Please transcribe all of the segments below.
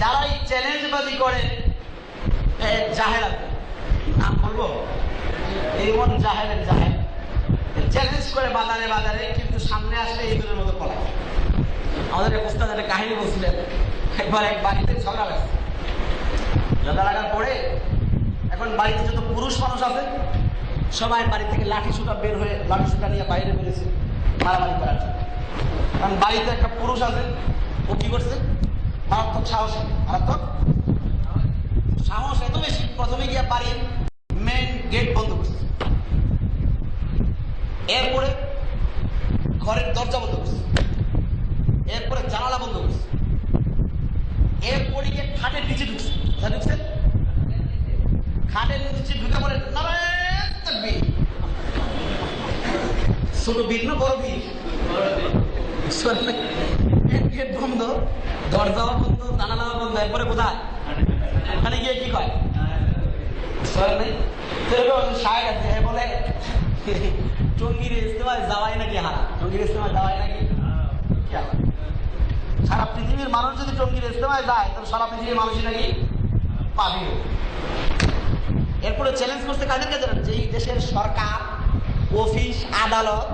যারা এই চ্যালেঞ্জবাজি করে আছে নাম বলব এমন জাহেলের জাহেল। চ্যালেঞ্জ করে বাজারে বাজারে, কিন্তু সামনে আসলে এইগুলোর মতো পড়ায় আমাদের একটা কাহিনী বলছিলেন, একবার এক বাড়িতে ঝগড়া লাগছে ঝগড়া লাগার পরে এখন বাড়িতে যত পুরুষ মানুষ আছে, সবাই বাড়ি থেকে লাঠি সুটা বের হয়ে লাঠি সুটা নিয়ে বাইরে বেরিয়েছে, মারামারি করার জন্য। কারণ বাড়িতে একটা পুরুষ আছে, ও কি করছে? মারাত্মক সাহস মারাত্মক। সাহস এত বেশি, প্রথমে গিয়ে বাড়ির মেন গেট বন্ধ করছে এরপরে ঘরের দরজা বন্ধ করছে। এরপরে জানালা বন্ধ করছে। এরপরে গিয়ে খাটের নিচে ঢুকছে। ঢুকছে? খাটের নিচে ঢুকে পড়ে নারায়ণ। ছোট বীর না বড় বীর। গেট বন্ধ, দরজাও বন্ধ, জানালাও বন্ধ, এরপরে কোথায়? ওখানে গিয়ে কি কয়? শায়ের আছে বলে, টঙ্গির যাওয়াই নাকি হারা টঙ্গির ইস্তেমায় যাওয়াই নাকি? সারা পৃথিবীর মানুষ যদি টঙ্গির ইস্তেমায় যায়, তাহলে সারা পৃথিবীর মানুষই নাকি পাবি এরপরে চ্যালেঞ্জ করতে কাদেরকে জানেন যে এই দেশের সরকার অফিস আদালত,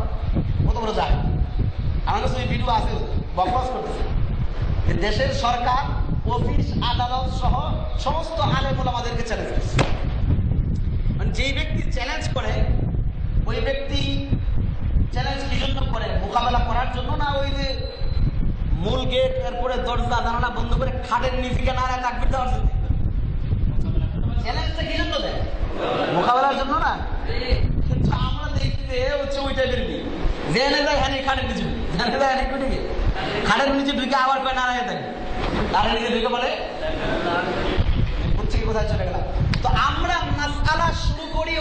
কত বড় যায়? আমার কাছে ভিডিও আছে। বকবাস করতেছে। যে দেশের সরকার, অফিস, আদালত সহ সমস্ত আলেমুল আমাদেরকে চ্যালেঞ্জ করছে। মানে যেই ব্যক্তি চ্যালেঞ্জ করে, ওই ব্যক্তি চ্যালেঞ্জ কি জন্য করে? মোকাবেলা করার জন্য না ওই যে মূল গেট এরপরে দরজা, জানালা বন্ধ করে খাটের নিচে নারায় তাকবির দেওয়ার জন্য? চ্যালেঞ্জটা কি জন্য দেয়? মোকাবেলার জন্য না? আমরা দেখি যে এ হচ্ছে ওই টাইপের জেনে হ্যাঁ খাটের নিচে। জেনে হ্যাঁ খাটের নিচে ঢুকে আবার পেয়ে নাড়াই থাকে? খাটের নিচে ঢুকে বলে কোথায় চলে গেলাম? তো আমরা মাসালা শুরু করি